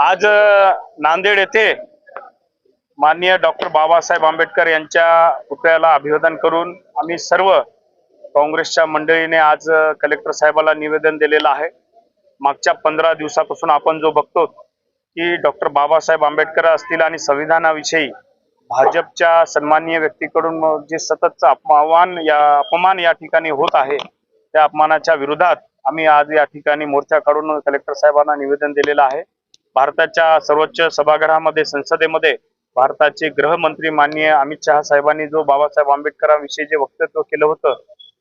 आज नांदेड येथे माननीय डॉक्टर बाबासाहेब आंबेडकर यांच्या पुतळ्याला अभिवादन करून आम्ही सर्व काँग्रेसच्या मंडळीने आज कलेक्टर साहेबाला निवेदन दिलेलं आहे. मागच्या पंधरा दिवसापासून आपण जो बघतो की डॉक्टर बाबासाहेब आंबेडकर असतील आणि संविधानाविषयी भाजपच्या सन्माननीय व्यक्तीकडून जे सततचं अपमान या अपमान या ठिकाणी होत आहे त्या अपमानाच्या विरोधात आम्ही आज या ठिकाणी मोर्चा काढून कलेक्टर साहेबांना निवेदन दिलेलं आहे. भारताच्या सर्वोच्च सभागृहामध्ये संसदेमध्ये भारताचे गृहमंत्री माननीय अमित शहा साहेबांनी जो बाबासाहेब आंबेडकरांविषयी जे वक्तव्य केलं होतं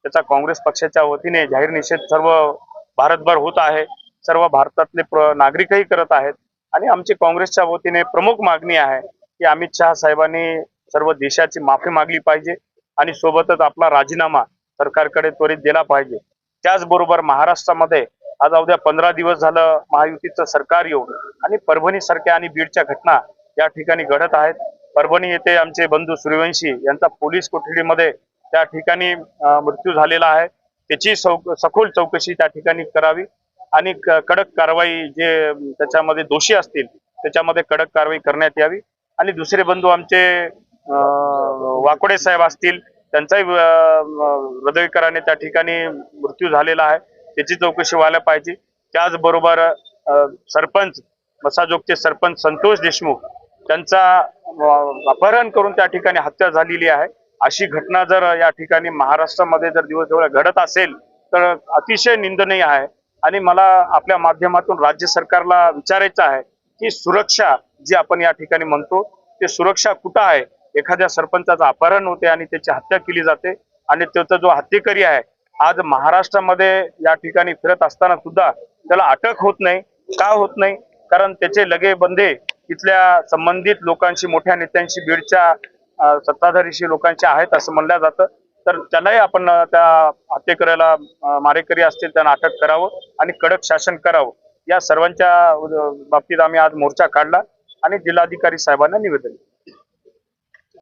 त्याचा काँग्रेस पक्षाच्या वतीने जाहीर निषेध सर्व भारतभर होत आहे. सर्व भारतातले प्र- नागरिकही करत आहेत. आणि आमची काँग्रेसच्या वतीने प्रमुख मागणी आहे की अमित शहा साहेबांनी सर्व देशाची माफी मागली पाहिजे आणि सोबतच आपला राजीनामा सरकारकडे त्वरित दिला पाहिजे. त्याचबरोबर महाराष्ट्रामध्ये आज अवघ्या पंधरा दिवस झालं महायुतीचं सरकार येऊन आणि परभणी सारख्या आणि बीडच्या घटना या ठिकाणी घडत आहेत. परभणी येथे आमचे बंधू सूर्यवंशी यांचा पोलीस कोठडीमध्ये त्या ठिकाणी मृत्यू झालेला आहे. त्याची सौ- सखोल चौकशी त्या ठिकाणी करावी आणि क- कडक कारवाई जे त्याच्यामध्ये दोषी असतील त्याच्यामध्ये कडक कारवाई करण्यात यावी. आणि दुसरे बंधू आमचे वाकोडे साहेब असतील त्यांचाही अं, हृदयविकाराने त्या ठिकाणी मृत्यू झालेला आहे. त्याची चौकशी व्हायला पाहिजे. त्याचबरोबर सरपंच मसाजोगचे सरपंच संतोष देशमुख त्यांचा अपहरण करून त्या ठिकाणी हत्या झालेली आहे. अशी घटना जर या ठिकाणी महाराष्ट्रामध्ये जर दिवस घडत असेल तर अतिशय निंदनीय आहे. आणि मला आपल्या माध्यमातून राज्य सरकारला विचारायचं आहे की सुरक्षा जी आपण या ठिकाणी म्हणतो ते सुरक्षा कुठं आहे? एखाद्या सरपंचाचं अपहरण होते आणि त्याची हत्या केली जाते आणि त्याचा जो हत्येकरी आहे आज महाराष्ट्रामध्ये या ठिकाणी फिरत असताना सुद्धा त्याला अटक होत नाही. का होत नाही? कारण त्याचे लगे बंधे तिथल्या संबंधित लोकांशी मोठ्या नेत्यांशी बीडच्या सत्ताधारीशी लोकांशी आहेत असं म्हणलं जातं. तर त्यालाही आपण त्या हत्येकऱ्याला मारेकरी असतील त्यांना अटक करावं आणि कडक शासन करावं. या सर्वांच्या बाबतीत आम्ही आज मोर्चा काढला आणि जिल्हाधिकारी साहेबांना निवेदन दिलं.